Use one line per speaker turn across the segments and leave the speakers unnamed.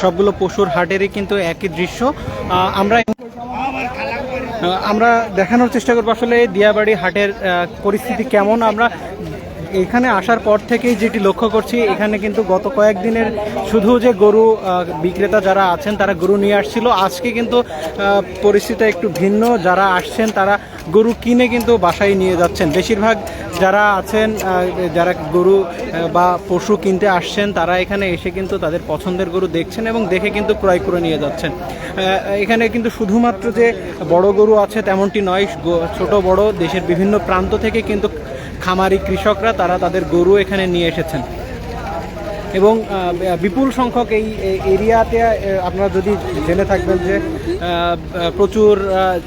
সবগুলো পশুর হাটেরই কিন্তু একই দৃশ্য। আমরা আমরা দেখানোর চেষ্টা করব আসলে দিয়াবাড়ি হাটের পরিস্থিতি কেমন। আমরা এখানে আসার পর থেকেই যেটি লক্ষ্য করছি, এখানে কিন্তু গত কয়েকদিনের শুধু যে গরু বিক্রেতা যারা আছেন, তারা গরু নিয়ে আসছিল। আজকে কিন্তু পরিস্থিতি একটু ভিন্ন। যারা আসছেন, তারা গরু কিনে কিন্তু বাসায় নিয়ে যাচ্ছেন। বেশিরভাগ যারা আছেন যারা গরু বা পশু কিনতে আসছেন, তারা এখানে এসে কিন্তু তাদের পছন্দের গরু দেখছেন এবং দেখে কিন্তু ক্রয় করে নিয়ে যাচ্ছেন। এখানে কিন্তু শুধুমাত্র যে বড় গরু আছে, তেমনটি নয়। ছোট, বড়, দেশের বিভিন্ন প্রান্ত থেকে কিন্তু খামারি কৃষকরা, তারা তাদের গরু এখানে নিয়ে এসেছেন। এবং বিপুল সংখ্যক এই এরিয়াতে আপনারা যদি জেনে থাকবেন যে প্রচুর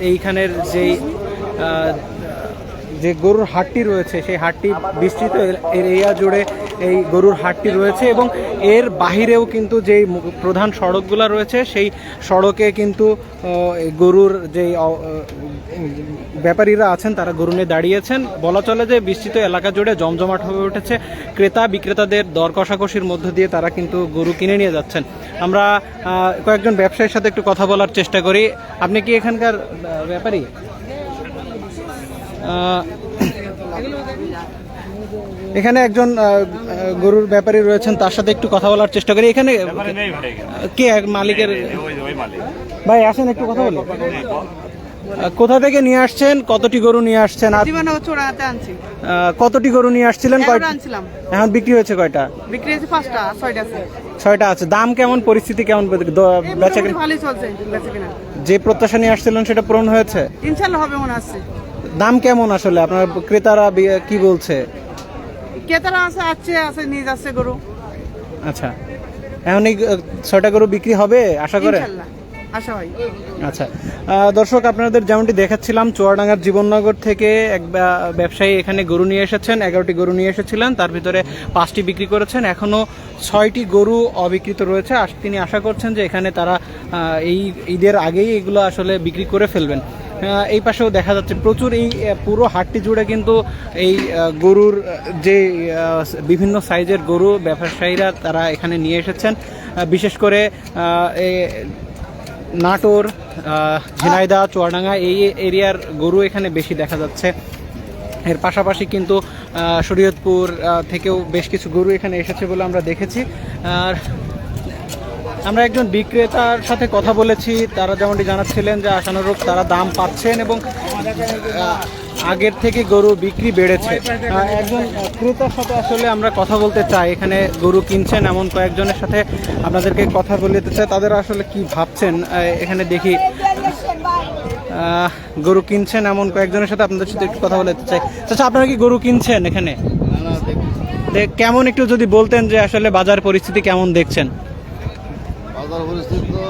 এইখানের যেই যে গরুর হাটটি রয়েছে, সেই হাটটি বিস্তৃত এরিয়া জুড়ে এই গরুর হাটটি রয়েছে এবং এর বাহিরেও কিন্তু যেই প্রধান সড়কগুলো রয়েছে সেই সড়কে কিন্তু গরুর আহ, ব্যাপারীরা আছেন তারা গরু নিয়ে দাঁড়িয়েছেন। বলা চলে যে বিস্তৃত এলাকা জুড়ে জমজমাট হয়ে উঠেছে। ক্রেতা বিক্রেতাদের দর কষাকষির মধ্য দিয়ে তারা কিন্তু গরু কিনে নিয়ে যাচ্ছেন। আমরা কয়েকজন ব্যবসায়ীর সাথে একটু কথা বলার চেষ্টা করি। আপনি কি এখানকার ব্যাপারী? এখানে একজন গরুর ব্যাপারী রয়েছেন তার সাথে একটু কথা বলার চেষ্টা করি। এখানে কে এক মালিকের? ভাই আসেন একটু কথা বলি। কোথা থেকে নিয়ে আসছেন? কতটি গরু নিয়ে আসছেন? কতটি গরু নিয়ে আসছিলেন? এখন বিক্রি হয়েছে কয়টা?
বিক্রি হয়েছে পাঁচটা ছয়টা আছে।
ছয়টা আছে। দাম কেমন? পরিস্থিতি কেমন? বেচা যে প্রত্যাশা নিয়ে আসছিলেন সেটা পূরণ হয়েছে?
ইনশাল্লাহ হবে মনে হচ্ছে।
দাম কেমন আসলে? আপনার ক্রেতারা কি বলছে?
কেতারা আছে আছে আছে নিয়ে যাচ্ছে গরু।
আচ্ছা। এখন এই ছয়টা গরু বিক্রি হবে আশা করে?
আশা হয়।
আচ্ছা। দর্শক আপনাদের যেমনটি দেখাচ্ছিলাম চুয়াডাঙ্গার জীবননগর থেকে এক ব্যা- ব্যবসায়ী এখানে গরু নিয়ে এসেছেন এগারোটি গরু নিয়ে এসেছিলেন তার ভিতরে পাঁচটি বিক্রি করেছেন এখনও ছয়টি গরু অবিকৃত রয়েছে। তিনি আশা করছেন যে এখানে তারা এই ঈদের আগেই এগুলো আসলে বিক্রি করে ফেলবেন। এই পাশেও দেখা যাচ্ছে প্রচুর এই পুরো হাটটি জুড়ে কিন্তু এই গরুর যে বিভিন্ন সাইজের গরু ব্যবসায়ীরা তারা এখানে নিয়ে এসেছেন। বিশেষ করে নাটোর আহ, ঝিনাইদহ চুয়াডাঙ্গা এই এরিয়ার গরু এখানে বেশি দেখা যাচ্ছে। এর পাশাপাশি কিন্তু শরীয়তপুর থেকেও বেশ কিছু গরু এখানে এসেছে বলে আমরা দেখেছি। আর আমরা একজন বিক্রেতার সাথে কথা বলেছি তারা যেমনটি জানাচ্ছিলেন যে আশানুরূপ তারা দাম পাচ্ছেন এবং আগের থেকে গরু বিক্রি বেড়েছে। একজন ক্রেতার সাথে আসলে আমরা কথা বলতে চাই এখানে গরু কিনছেন এমন কয়েকজনের সাথে আপনাদেরকে কথা বলতে চাই তাদের আসলে কি ভাবছেন? এখানে দেখি গরু কিনছেন এমন কয়েকজনের সাথে আপনাদের সাথে একটু কথা বলতে চাই। আচ্ছা আপনারা কি গরু কিনছেন এখানে? কেমন একটু যদি বলতেন যে আসলে বাজার পরিস্থিতি কেমন দেখছেন?
বাজার পরিস্থিতি তো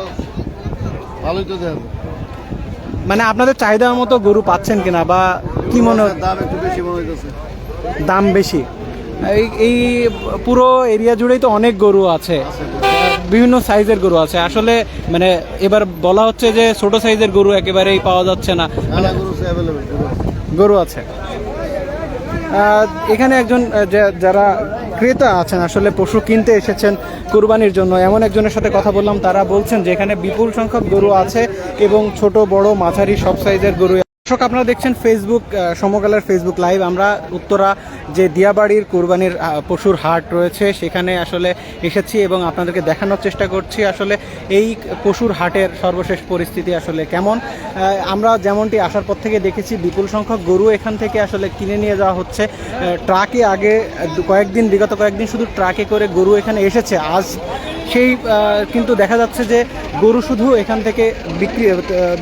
ভালোই তো
মানে আপনাদের চাহিদার মতো গরু পাচ্ছেন কিনা বা কি মনে হয়
দাম একটু বেশি মনে হইতেছে।
দাম বেশি? এই এই পুরো এরিয়া জুড়েই তো অনেক গরু আছে। বিভিন্ন সাইজের গরু আছে। আসলে মানে এবার বলা হচ্ছে যে ছোট সাইজের গরু একেবারেই পাওয়া যাচ্ছে না।
গরু অ্যাভেলেবেল
গরু আছে। এখানে একজন যারা ক্রেতা আছেন, আসলে পশু কিনতে এসেছেন কুরবানির জন্য। এমন একজনের সাথে কথা বললাম, তারা বলছেন যে এখানে বিপুল সংখ্যক গরু আছে এবং ছোট, বড়, মাঝারি, সব সাইজের গরু দর্শক, আপনারা দেখছেন ফেসবুক সমকালের ফেসবুক লাইভ আমরা উত্তরা যে দিয়াবাড়ির কোরবানির পশুর হাট রয়েছে, সেখানে আসলে এসেছি এবং আপনাদেরকে দেখানোর চেষ্টা করছি আসলে এই পশুর হাটের সর্বশেষ পরিস্থিতি আসলে কেমন। আমরা যেমনটি আসার পর থেকে দেখেছি, বিপুল সংখ্যক গরু এখান থেকে আসলে কিনে নিয়ে যাওয়া হচ্ছে। ট্রাকে আগে কয়েকদিন, বিগত কয়েকদিন শুধু ট্রাকে করে গরু এখানে এসেছে। আজ সেই কিন্তু দেখা যাচ্ছে যে গরু শুধু এখান থেকে বিক্রি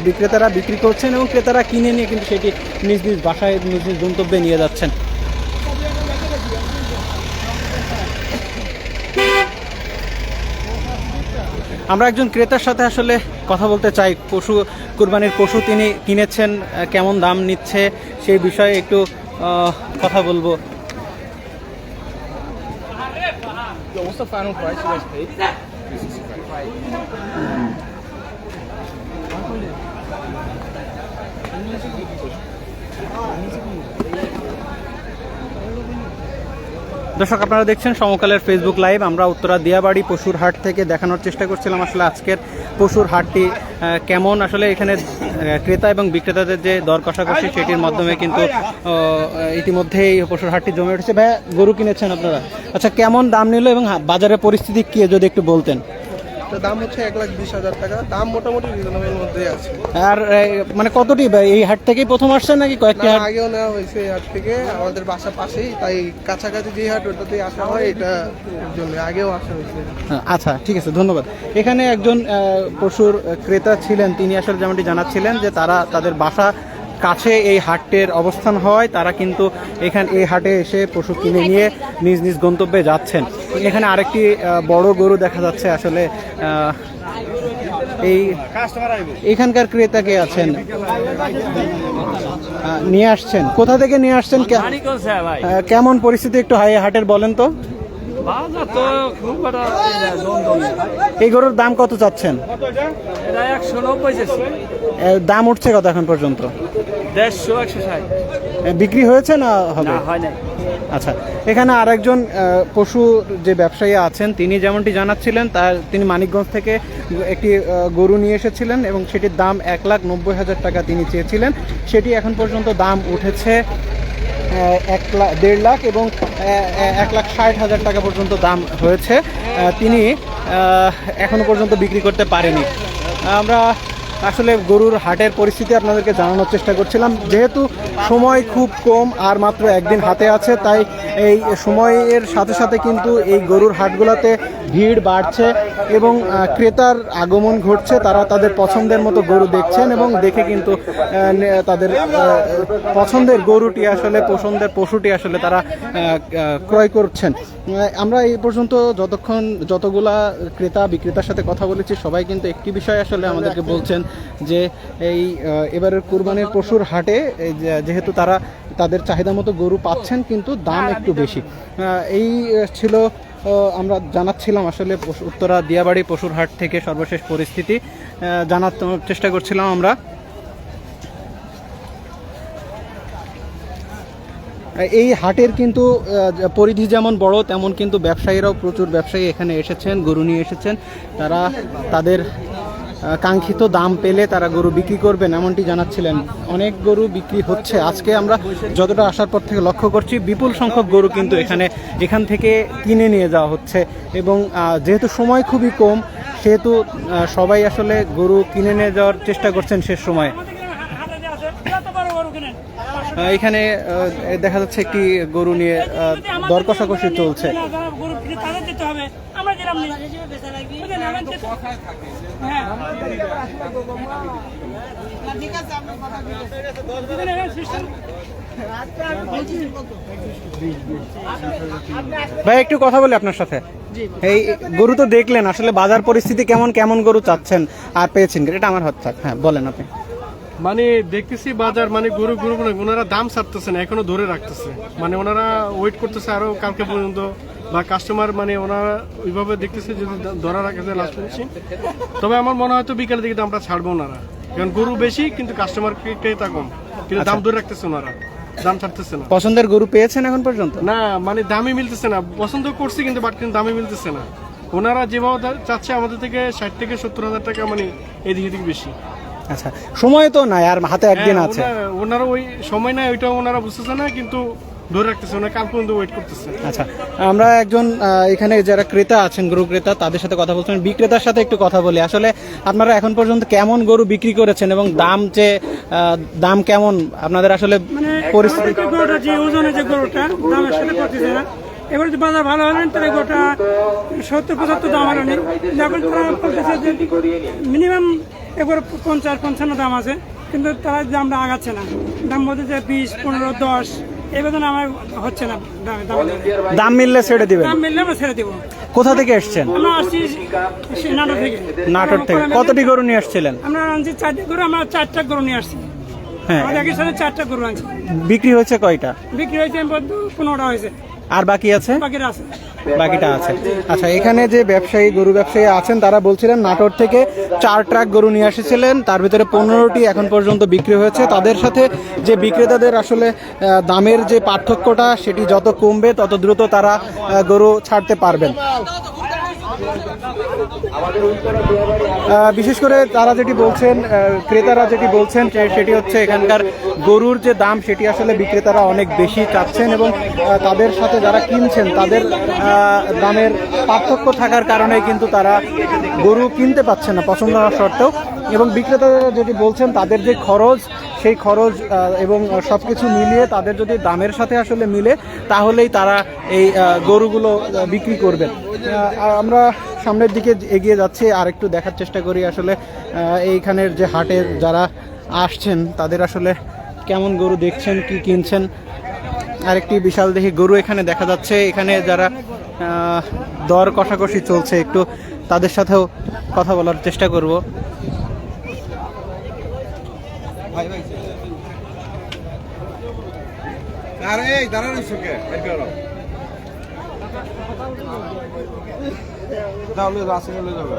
বিক্রেতারা বিক্রি করছেন এবং ক্রেতারা কিনে নিয়ে কিন্তু সেটি নিজ নিজ বাসায় নিজ নিজ গন্তব্যে নিয়ে যাচ্ছেন। আমরা একজন ক্রেতার সাথে আসলে কথা বলতে চাই। পশু, কুরবানির পশু তিনি কিনেছেন কেমন দাম নিচ্ছে সেই বিষয়ে একটু কথা বলব।
What's the final price you guys paid?
দর্শক, আপনারা দেখছেন সমকালের ফেসবুক লাইভ আমরা উত্তরা দিয়াবাড়ি পশুর হাট থেকে দেখানোর চেষ্টা করছিলাম আসলে আজকের পশুর হাটটি কেমন? আসলে এখানে ক্রেতা এবং বিক্রেতাদের যে দর কষাকষি সেটির মাধ্যমে কিন্তু ইতিমধ্যেই পশুর হাটটি জমে উঠেছে। ভাই গরু কিনেছেন আপনারা? আচ্ছা কেমন দাম নিল এবং বাজারের পরিস্থিতি কী, যদি একটু বলতেন।
তো দাম হচ্ছে এক লাখ বিশ হাজার টাকা। দাম মোটামুটি রিজনেবল মধ্যে আছে।
আর মানে কতটি ভাই এই হাট থেকেই প্রথম আসছেন নাকি কয়েকটি হাট?
আগেও নেওয়া হয়েছে এই হাট থেকে। আমাদের বাসা পাশেই তাই কাছাকাছি যে হাট ওটাতেই আসা হয় এটা জন্য আগেও আসা হয়েছে।
হ্যাঁ, আচ্ছা ঠিক আছে ধন্যবাদ। এখানে একজন পশুর ক্রেতা ছিলেন তিনি আসলে যেমনটি জানাচ্ছিলেন যে তারা তাদের বাসা কাছে এই হাটের অবস্থান হয়। তারা কিন্তু এখানে এই হাটে এসে পশু কিনে নিয়ে নিজ নিজ গন্তব্যে যাচ্ছেন। এখানে আরেকটি বড় গরু দেখা যাচ্ছে আসলে এই এখানকার ক্রেতা কে আছেন? নিয়ে আসছেন। কোথা থেকে নিয়ে আসছেন? কেমন পরিস্থিতি একটু হাই হাটের বলেন তো। এই গরুর দাম কত চাচ্ছেন? দাম উঠছে কত এখন পর্যন্ত? বিক্রি হয়েছে না হবে?
হয়
আচ্ছা এখানে আরেকজন পশু যে ব্যবসায়ী আছেন তিনি যেমনটি জানাচ্ছিলেন তার তিনি মানিকগঞ্জ থেকে একটি গরু নিয়ে এসেছিলেন এবং সেটির দাম এক লাখ নব্বই হাজার টাকা তিনি চেয়েছিলেন। সেটি এখন পর্যন্ত দাম উঠেছে এক লাখ দেড় লাখ এবং এক লাখ ষাট হাজার টাকা পর্যন্ত দাম হয়েছে। তিনি আহ, এখনও পর্যন্ত বিক্রি করতে পারেনি। আমরা আসলে গরুর হাটের পরিস্থিতি আপনাদেরকে জানানোর চেষ্টা করছিলাম। যেহেতু সময় খুব কম আর মাত্র একদিন হাতে আছে, তাই এই সময়ের সাথে সাথে কিন্তু এই গরুর হাটগুলোতে ভিড় বাড়ছে এবং ক্রেতার আগমন ঘটছে। তারা তাদের পছন্দের মতো গরু দেখছেন এবং দেখে কিন্তু তাদের পছন্দের গরুটি আসলে, পছন্দের পশুটি আসলে তারা ক্রয় করছেন। আমরা এই পর্যন্ত যতক্ষণ যতগুলা ক্রেতা বিক্রেতার সাথে কথা বলেছি, সবাই কিন্তু একটি বিষয় আসলে আমাদেরকে বলছেন যে এই এবারের কুরবানির পশুর হাটে এই যেহেতু তারা তাদের চাহিদা মতো গরু পাচ্ছেন কিন্তু দাম একটু বেশি। এই ছিল আমরা জানাচ্ছিলাম আসলে উত্তরা দিয়াবাড়ি পশুর হাট থেকে সর্বশেষ পরিস্থিতি জানার চেষ্টা করছিলাম আমরা। এই হাটের কিন্তু পরিধি যেমন বড় তেমন কিন্তু ব্যবসায়ীরাও প্রচুর ব্যবসায়ী এখানে এসেছেন গরু নিয়ে এসেছেন। তারা তাদের কাঙ্ক্ষিত দাম পেলে তারা গরু বিক্রি করবেন, এমনটি জানাচ্ছিলেন। অনেক গরু বিক্রি হচ্ছে। আজকে আমরা যতটা আসার পর থেকে লক্ষ্য করছি, বিপুল সংখ্যক গরু কিন্তু এখানে, এখান থেকে কিনে নিয়ে যাওয়া হচ্ছে এবং যেহেতু সময় খুবই কম, সেহেতু সবাই আসলে গরু কিনে নিয়ে যাওয়ার চেষ্টা করছেন শেষ সময়। এখানে আহ, দেখা যাচ্ছে একটি গরু নিয়ে আহ, দর কষাকষি চলছে।
হ্যাঁ।
ভাই একটু কথা বলি আপনার সাথে। এই গরু তো দেখলেন আসলে বাজার পরিস্থিতি কেমন কেমন গরু চাচ্ছেন আর পেয়েছেন। এটা আমার হাত থাক। হ্যাঁ বলেন আপনি।
মানে দেখতেছি বাজার মানে গরু গরু মানে ওনারা দাম ছাড়তেছে না এখনও ধরে রাখতেছে। মানে ওনারা ওয়েট করতেছে আরও কালকে পর্যন্ত বা কাস্টমার মানে ওনারা ওইভাবে দেখতেছে যদি ধরা রাখেছে লাস্ট ফিনিশিং তবে আমার মনে হয় তো বিকালের দিকে দামটা ছাড়বো ওনারা। কারণ গরু বেশি কিন্তু কাস্টমার ক্রেতা কম। কিন্তু দাম ধরে রাখতেছে ওনারা। দাম ছাড়তেছে না।
পছন্দের গরু পেয়েছেন এখন পর্যন্ত?
না মানে দামই মিলতেছে না। পছন্দ করছি কিন্তু বাট কিন্তু দামই মিলতেছে না। ওনারা যেভাবে চাচ্ছে আমাদের থেকে ষাট থেকে সত্তর হাজার টাকা মানে এদিক এদিক বেশি।
আচ্ছা সময় তো নাই আর হাতে একদিন
হ্যাঁ,
আছে।
ওনা- ওনারা ওই সময় না ওইটা ওনারা বুঝতেছে না কিন্তু ধরে রাখতেছে ওনারা কাল পর্যন্ত ওয়েট করতেছে।
আচ্ছা আমরা একজন এখানে যারা ক্রেতা আছেন গরু ক্রেতা তাদের সাথে কথা বলছেন বিক্রেতার সাথে একটু কথা বলি। আসলে আপনারা এখন পর্যন্ত কেমন গরু বিক্রি করেছেন এবং দাম যে দাম কেমন? আপনাদের আসলে
মানে
পরিস্থিতি
যে গরুটা যে ওজনের যে গরুটা দামের সাথে করতেছে না। এবার যদি বাজার ভালো হলেন তাহলে গোটা সত্তর পঁচাত্তর দাম হলো এখন তারা বলতেছে মিনিমাম এবার পঞ্চাশ পঞ্চান্ন দাম আছে কিন্তু তারা দামটা আগাচ্ছে না। দাম বলতেছে বিশ পনেরো দশ এই বেতন আমার হচ্ছে না দাম
মিললে ছেড়ে দিবেন?
দাম মিললে আমরা ছেড়ে দেবো।
কোথা থেকে এসছেন?
আমরা আসছি নাটোর থেকে।
নাটোর থেকে। কতটি গরু নিয়ে আসছিলেন?
আমরা আনছি চারটি গরু আমরা চারটা গরু নিয়ে আসছি।
হ্যাঁ।
একই সাথে চারটা গরু আনছি।
বিক্রি হয়েছে কয়টা?
বিক্রি হয়েছে বলতে পনেরোটা হয়েছে।
আর বাকি আছে? বাকিটা আছে। আচ্ছা এখানে যে ব্যবসায়ী গরু ব্যবসায়ী আছেন তারা বলছিলেন নাটোর থেকে চার ট্রাক গরু নিয়ে এসেছিলেন। তার ভিতরে পনেরোটি এখন পর্যন্ত বিক্রি হয়েছে। তাদের সাথে যে বিক্রেতাদের আসলে দামের যে পার্থক্যটা সেটি যত কমবে তত দ্রুত তারা গরু ছাড়তে পারবেন। বিশেষ করে তারা যেটি বলছেন ক্রেতারা যেটি বলছেন সেটি হচ্ছে এখানকার গরুর যে দাম, সেটি আসলে বিক্রেতারা অনেক বেশি চাচ্ছেন এবং তাদের সাথে যারা কিনছেন, তাদের দামের পার্থক্য থাকার কারণে কিন্তু তারা গরু কিনতে পাচ্ছে না, পছন্দ হওয়া সত্ত্বেও। এবং বিক্রেতারা যেটি বলছেন, তাদের যে খরচ সেই খরচ এবং সব কিছু মিলিয়ে তাদের যদি দামের সাথে আসলে মিলে, তাহলেই তারা এই গরুগুলো বিক্রি করবেন। আমরা সামনের দিকে এগিয়ে যাচ্ছি আর একটু দেখার চেষ্টা করি আসলে এইখানের যে হাটের যারা আসছেন, তাদের আসলে কেমন গরু দেখছেন, কি কিনছেন। আরেকটি বিশাল দেখি গরু এখানে দেখা যাচ্ছে, এখানে যারা দর কষাকষি চলছে, একটু তাদের সাথেও কথা বলার চেষ্টা করব। আরে এই দাঁড়ান সুখে তাহলে রাসে চলে যাবে।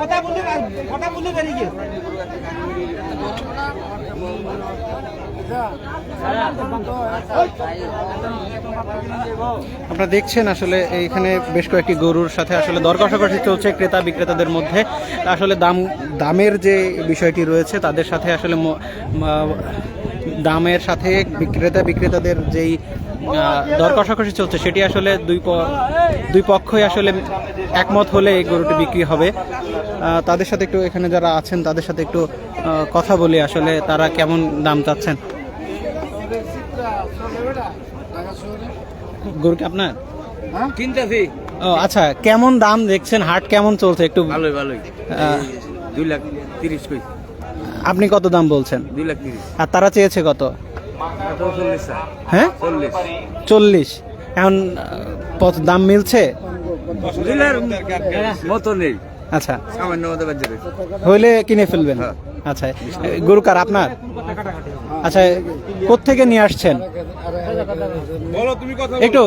কথা বলুন কথা বলুন
আপনারা দেখছেন আসলে এইখানে বেশ কয়েকটি গরুর সাথে আসলে দর কষাকষি চলছে ক্রেতা বিক্রেতাদের মধ্যে। আসলে দাম, দামের যে বিষয়টি রয়েছে, তাদের সাথে আসলে দামের সাথে বিক্রেতা বিক্রেতাদের যেই দর কষাকষি চলছে, সেটি আসলে দুই দুই পক্ষই আসলে একমত হলে এই গরুটি বিক্রি হবে। তাদের সাথে একটু এখানে যারা আছেন, তাদের সাথে একটু কথা বলি আসলে তারা কেমন দাম চাচ্ছেন। গরু কি আপনার?
কিনতেছি।
ও আচ্ছা কেমন দাম দেখছেন? হাট কেমন চলছে একটু?
ভালোই ভালোই। দুই লাখ তিরিশ কই?
আপনি কত দাম বলছেন?
দুই লাখ তিরিশ।
আর তারা চেয়েছে কত?
চল্লিশ
হ্যাঁ?
চল্লিশ।
চল্লিশ। এখন দাম মিলছে?
মতো নেই।
আচ্ছা। হইলে কিনে ফেলবেন।
হ্যাঁ।
আচ্ছা এ, গরু কার আপনার? আচ্ছা কোত্থেকে নিয়ে আসছেন? একটু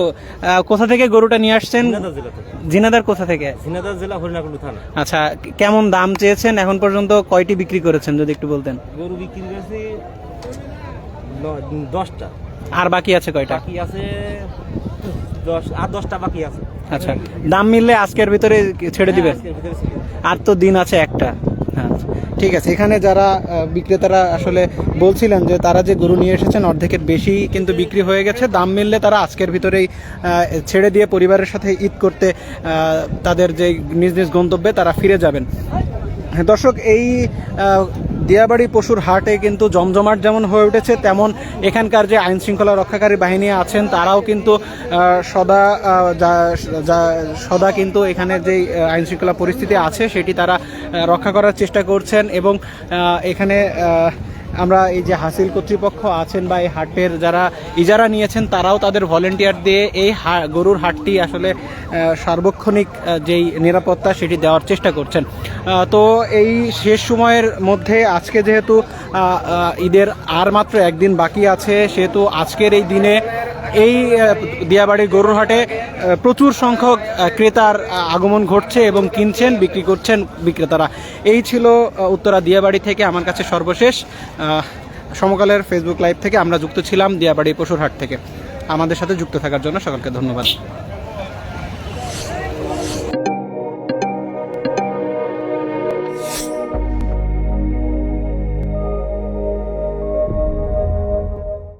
কোথা থেকে গরুটা নিয়ে আসছেন? জিনাদার কোথা থেকে?
ঝিনাইদহ জেলা হরিণাকুণ্ড থানা।
আচ্ছা কেমন দাম চেয়েছেন? এখন পর্যন্ত কয়টি বিক্রি করেছেন যদি একটু বলতেন?
গরু বিক্রি করেছি দশটা।
আর বাকি আছে কয়টা?
বাকি আছে দশ আর দশটা বাকি আছে।
আচ্ছা দাম মিললে আজকের ভিতরে ছেড়ে দিবেন?
ভিতরে ছিল।
আর তো দিন আছে একটা। হ্যাঁ ঠিক আছে। এখানে যারা বিক্রেতারা আসলে বলছিলেন যে তারা যে গরু নিয়ে এসেছেন অর্ধেকের বেশি কিন্তু বিক্রি হয়ে গেছে। দাম মিললে তারা আজকের ভিতরেই ছেড়ে দিয়ে পরিবারের সাথে ঈদ করতে তাদের যে নিজ নিজ গন্তব্যে তারা ফিরে যাবেন। হ্যাঁ, দর্শক, এই দিয়াবাড়ি পশুর হাটে কিন্তু জমজমাট যেমন হয়ে উঠেছে, তেমন এখানকার যে আইন শৃঙ্খলা রক্ষাকারী বাহিনী আছেন, তারাও কিন্তু সদা সদা কিন্তু এখানে যে আইন শৃঙ্খলা পরিস্থিতি আছে, সেটি তারা রক্ষা করার চেষ্টা করছেন এবং এখানে আমরা এই যে হাসিল কর্তৃপক্ষ আছেন বা এই হাটের যারা ইজারা নিয়েছেন, তারাও তাদের ভলেন্টিয়ার দিয়ে এই গরুর হাটটি আসলে সার্বক্ষণিক যেই নিরাপত্তা সেটি দেওয়ার চেষ্টা করছেন। তো এই শেষ সময়ের মধ্যে আজকে যেহেতু ঈদের আর মাত্র একদিন বাকি আছে, সেহেতু আজকের এই দিনে এই দিয়াবাড়ির গরুর হাটে প্রচুর সংখ্যক ক্রেতার আগমন ঘটছে এবং কিনছেন, বিক্রি করছেন বিক্রেতারা। এই ছিল উত্তরা দিয়াবাড়ি থেকে আমার কাছে সর্বশেষ। সমকালের ফেসবুক লাইভ থেকে আমরা যুক্ত ছিলাম দিয়াবাড়ি পশুর হাট থেকে। আমাদের সাথে যুক্ত থাকার জন্য সকলকে ধন্যবাদ।